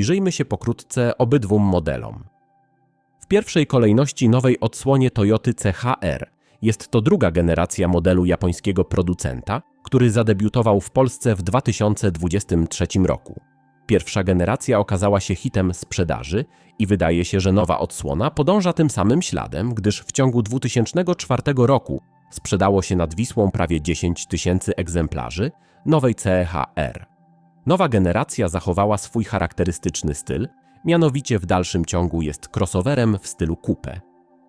Przyjrzyjmy się pokrótce obydwum modelom. W pierwszej kolejności nowej odsłonie Toyoty CHR. Jest to druga generacja modelu japońskiego producenta, który zadebiutował w Polsce w 2023 roku. Pierwsza generacja okazała się hitem sprzedaży i wydaje się, że nowa odsłona podąża tym samym śladem, gdyż w ciągu 2004 roku sprzedało się nad Wisłą prawie 10 tysięcy egzemplarzy nowej CHR. Nowa generacja zachowała swój charakterystyczny styl, mianowicie w dalszym ciągu jest crossoverem w stylu coupe.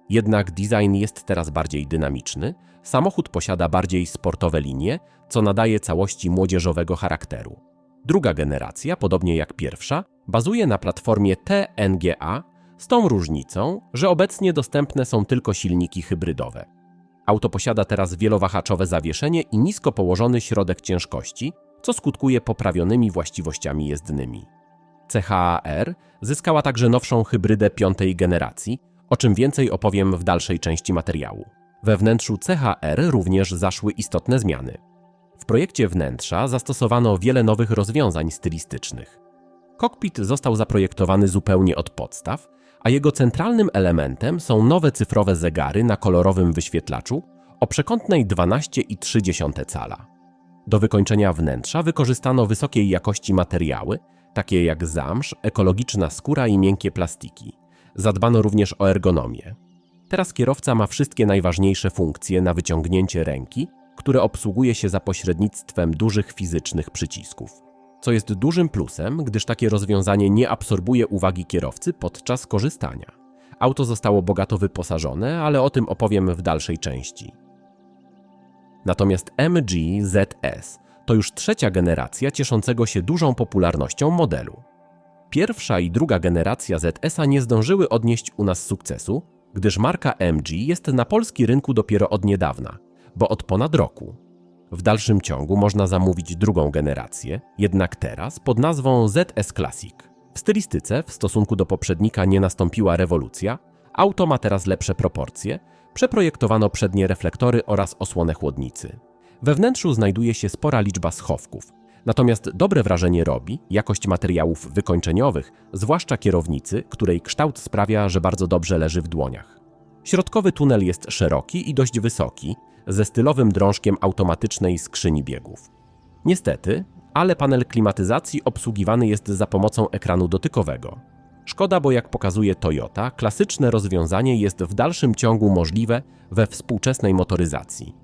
Jednak design jest teraz bardziej dynamiczny, samochód posiada bardziej sportowe linie, co nadaje całości młodzieżowego charakteru. Druga generacja, podobnie jak pierwsza, bazuje na platformie TNGA, z tą różnicą, że obecnie dostępne są tylko silniki hybrydowe. Auto posiada teraz wielowahaczowe zawieszenie i nisko położony środek ciężkości, co skutkuje poprawionymi właściwościami jezdnymi. CHR zyskała także nowszą hybrydę piątej generacji, o czym więcej opowiem w dalszej części materiału. We wnętrzu CHR również zaszły istotne zmiany. W projekcie wnętrza zastosowano wiele nowych rozwiązań stylistycznych. Kokpit został zaprojektowany zupełnie od podstaw, a jego centralnym elementem są nowe cyfrowe zegary na kolorowym wyświetlaczu o przekątnej 12,3 cala. Do wykończenia wnętrza wykorzystano wysokiej jakości materiały, takie jak zamsz, ekologiczna skóra i miękkie plastiki. Zadbano również o ergonomię. Teraz kierowca ma wszystkie najważniejsze funkcje na wyciągnięcie ręki, które obsługuje się za pośrednictwem dużych fizycznych przycisków. Co jest dużym plusem, gdyż takie rozwiązanie nie absorbuje uwagi kierowcy podczas korzystania. Auto zostało bogato wyposażone, ale o tym opowiem w dalszej części. Natomiast MG ZS to już trzecia generacja cieszącego się dużą popularnością modelu. Pierwsza i druga generacja ZS-a nie zdążyły odnieść u nas sukcesu, gdyż marka MG jest na polski rynku dopiero od niedawna, bo od ponad roku. W dalszym ciągu można zamówić drugą generację, jednak teraz pod nazwą ZS Classic. W stylistyce w stosunku do poprzednika nie nastąpiła rewolucja, auto ma teraz lepsze proporcje, przeprojektowano przednie reflektory oraz osłonę chłodnicy. We wnętrzu znajduje się spora liczba schowków, natomiast dobre wrażenie robi jakość materiałów wykończeniowych, zwłaszcza kierownicy, której kształt sprawia, że bardzo dobrze leży w dłoniach. Środkowy tunel jest szeroki i dość wysoki, ze stylowym drążkiem automatycznej skrzyni biegów. Niestety, ale panel klimatyzacji obsługiwany jest za pomocą ekranu dotykowego. Szkoda, bo jak pokazuje Toyota, klasyczne rozwiązanie jest w dalszym ciągu możliwe we współczesnej motoryzacji.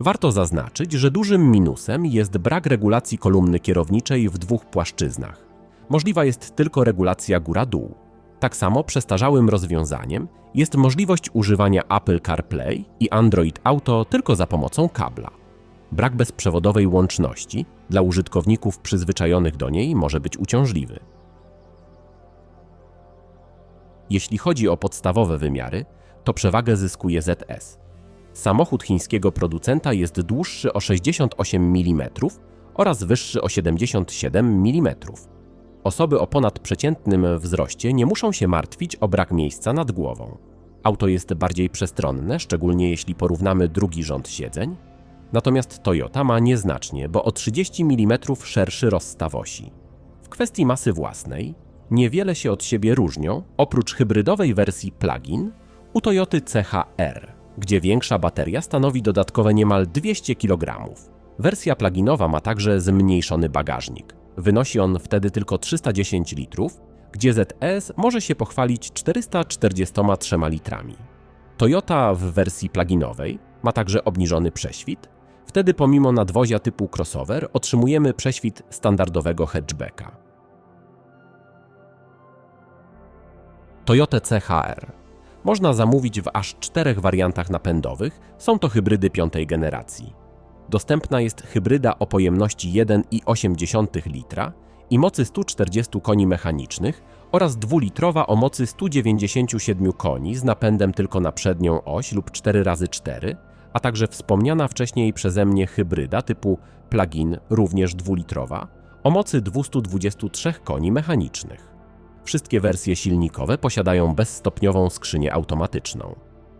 Warto zaznaczyć, że dużym minusem jest brak regulacji kolumny kierowniczej w dwóch płaszczyznach. Możliwa jest tylko regulacja góra-dół. Tak samo przestarzałym rozwiązaniem jest możliwość używania Apple CarPlay i Android Auto tylko za pomocą kabla. Brak bezprzewodowej łączności dla użytkowników przyzwyczajonych do niej może być uciążliwy. Jeśli chodzi o podstawowe wymiary, to przewagę zyskuje ZS. Samochód chińskiego producenta jest dłuższy o 68 mm oraz wyższy o 77 mm. Osoby o ponadprzeciętnym wzroście nie muszą się martwić o brak miejsca nad głową. Auto jest bardziej przestronne, szczególnie jeśli porównamy drugi rząd siedzeń. Natomiast Toyota ma nieznacznie, bo o 30 mm szerszy rozstaw osi. W kwestii masy własnej niewiele się od siebie różnią, oprócz hybrydowej wersji plug-in u Toyoty CHR, gdzie większa bateria stanowi dodatkowe niemal 200 kg. Wersja pluginowa ma także zmniejszony bagażnik. Wynosi on wtedy tylko 310 litrów, gdzie ZS może się pochwalić 443 litrami. Toyota w wersji pluginowej ma także obniżony prześwit. Wtedy pomimo nadwozia typu crossover otrzymujemy prześwit standardowego hatchbacka. Toyota CHR można zamówić w aż czterech wariantach napędowych, są to hybrydy piątej generacji. Dostępna jest hybryda o pojemności 1,8 litra i mocy 140 koni mechanicznych oraz dwulitrowa o mocy 197 koni z napędem tylko na przednią oś lub 4x4, a także wspomniana wcześniej przeze mnie hybryda typu plug-in, również dwulitrowa, o mocy 223 koni mechanicznych. Wszystkie wersje silnikowe posiadają bezstopniową skrzynię automatyczną.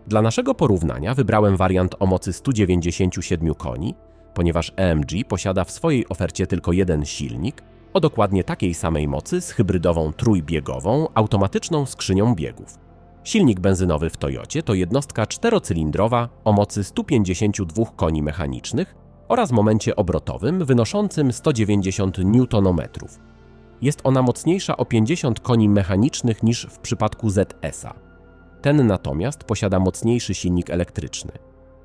Dla naszego porównania wybrałem wariant o mocy 197 koni, ponieważ AMG posiada w swojej ofercie tylko jeden silnik, o dokładnie takiej samej mocy z hybrydową trójbiegową, automatyczną skrzynią biegów. Silnik benzynowy w Toyocie to jednostka czterocylindrowa o mocy 152 koni mechanicznych oraz momencie obrotowym wynoszącym 190 Nm. Jest ona mocniejsza o 50 koni mechanicznych niż w przypadku ZS-a. Ten natomiast posiada mocniejszy silnik elektryczny.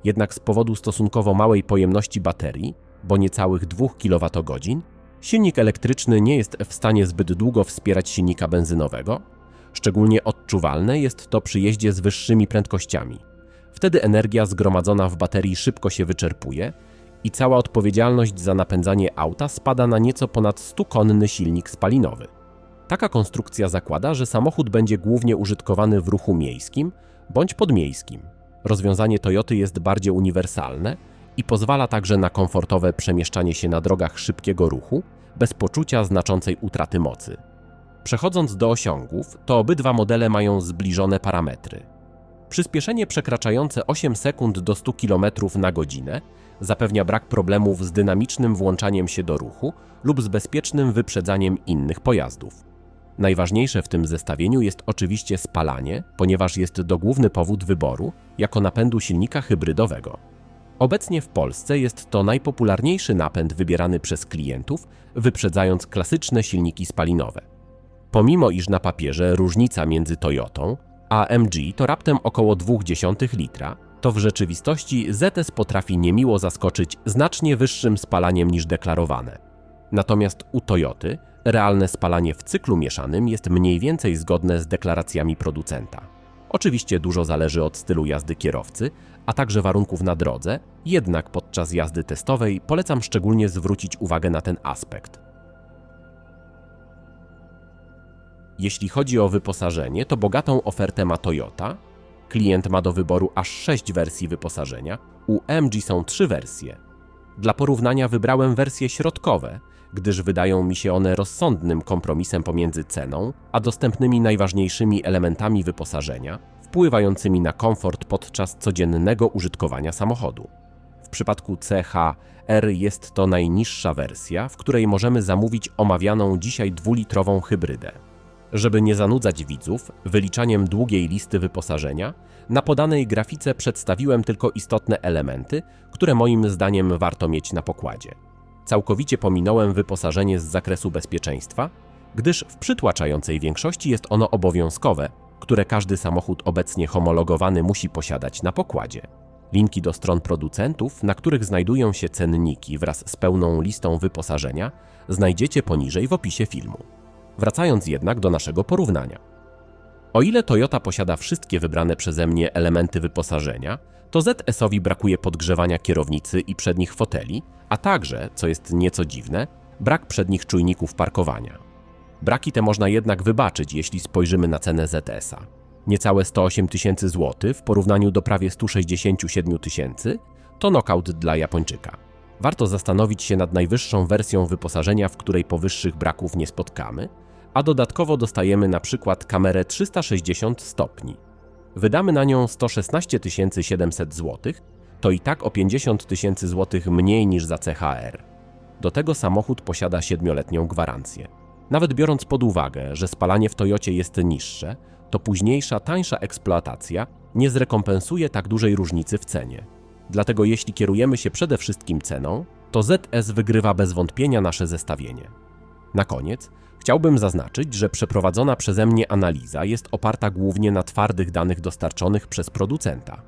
Jednak z powodu stosunkowo małej pojemności baterii, bo niecałych 2 kWh, silnik elektryczny nie jest w stanie zbyt długo wspierać silnika benzynowego. Szczególnie odczuwalne jest to przy jeździe z wyższymi prędkościami. Wtedy energia zgromadzona w baterii szybko się wyczerpuje i cała odpowiedzialność za napędzanie auta spada na nieco ponad 100-konny silnik spalinowy. Taka konstrukcja zakłada, że samochód będzie głównie użytkowany w ruchu miejskim bądź podmiejskim. Rozwiązanie Toyoty jest bardziej uniwersalne i pozwala także na komfortowe przemieszczanie się na drogach szybkiego ruchu bez poczucia znaczącej utraty mocy. Przechodząc do osiągów, to obydwa modele mają zbliżone parametry. Przyspieszenie przekraczające 8 sekund do 100 km na godzinę zapewnia brak problemów z dynamicznym włączaniem się do ruchu lub z bezpiecznym wyprzedzaniem innych pojazdów. Najważniejsze w tym zestawieniu jest oczywiście spalanie, ponieważ jest to główny powód wyboru jako napędu silnika hybrydowego. Obecnie w Polsce jest to najpopularniejszy napęd wybierany przez klientów, wyprzedzając klasyczne silniki spalinowe. Pomimo iż na papierze różnica między Toyotą a MG to raptem około 0,2 litra, to w rzeczywistości ZS potrafi niemiło zaskoczyć znacznie wyższym spalaniem niż deklarowane. Natomiast u Toyoty realne spalanie w cyklu mieszanym jest mniej więcej zgodne z deklaracjami producenta. Oczywiście dużo zależy od stylu jazdy kierowcy, a także warunków na drodze, jednak podczas jazdy testowej polecam szczególnie zwrócić uwagę na ten aspekt. Jeśli chodzi o wyposażenie, to bogatą ofertę ma Toyota. Klient ma do wyboru aż 6 wersji wyposażenia, u MG są 3 wersje. Dla porównania wybrałem wersje środkowe, gdyż wydają mi się one rozsądnym kompromisem pomiędzy ceną a dostępnymi najważniejszymi elementami wyposażenia, wpływającymi na komfort podczas codziennego użytkowania samochodu. W przypadku CHR jest to najniższa wersja, w której możemy zamówić omawianą dzisiaj dwulitrową hybrydę. Żeby nie zanudzać widzów wyliczaniem długiej listy wyposażenia, na podanej grafice przedstawiłem tylko istotne elementy, które moim zdaniem warto mieć na pokładzie. Całkowicie pominąłem wyposażenie z zakresu bezpieczeństwa, gdyż w przytłaczającej większości jest ono obowiązkowe, które każdy samochód obecnie homologowany musi posiadać na pokładzie. Linki do stron producentów, na których znajdują się cenniki wraz z pełną listą wyposażenia, znajdziecie poniżej w opisie filmu. Wracając jednak do naszego porównania. O ile Toyota posiada wszystkie wybrane przeze mnie elementy wyposażenia, to ZS-owi brakuje podgrzewania kierownicy i przednich foteli, a także, co jest nieco dziwne, brak przednich czujników parkowania. Braki te można jednak wybaczyć, jeśli spojrzymy na cenę ZS-a. Niecałe 108 tysięcy złotych w porównaniu do prawie 167 tysięcy to knockout dla Japończyka. Warto zastanowić się nad najwyższą wersją wyposażenia, w której powyższych braków nie spotkamy, a dodatkowo dostajemy na przykład kamerę 360 stopni. Wydamy na nią 116 700 zł, to i tak o 50 tysięcy złotych mniej niż za CHR. Do tego samochód posiada 7-letnią gwarancję. Nawet biorąc pod uwagę, że spalanie w Toyocie jest niższe, to późniejsza, tańsza eksploatacja nie zrekompensuje tak dużej różnicy w cenie. Dlatego jeśli kierujemy się przede wszystkim ceną, to ZS wygrywa bez wątpienia nasze zestawienie. Na koniec chciałbym zaznaczyć, że przeprowadzona przeze mnie analiza jest oparta głównie na twardych danych dostarczonych przez producenta.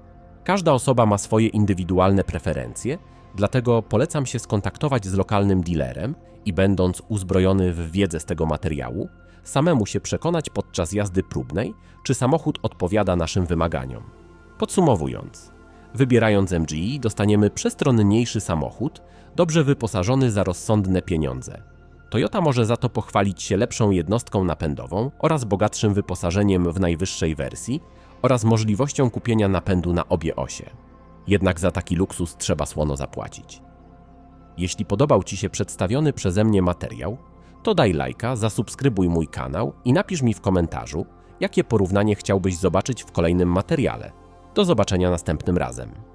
Każda osoba ma swoje indywidualne preferencje, dlatego polecam się skontaktować z lokalnym dealerem i będąc uzbrojony w wiedzę z tego materiału, samemu się przekonać podczas jazdy próbnej, czy samochód odpowiada naszym wymaganiom. Podsumowując, wybierając MGI dostaniemy przestronniejszy samochód, dobrze wyposażony za rozsądne pieniądze. Toyota może za to pochwalić się lepszą jednostką napędową oraz bogatszym wyposażeniem w najwyższej wersji oraz możliwością kupienia napędu na obie osie. Jednak za taki luksus trzeba słono zapłacić. Jeśli podobał Ci się przedstawiony przeze mnie materiał, to daj lajka, zasubskrybuj mój kanał i napisz mi w komentarzu, jakie porównanie chciałbyś zobaczyć w kolejnym materiale. Do zobaczenia następnym razem.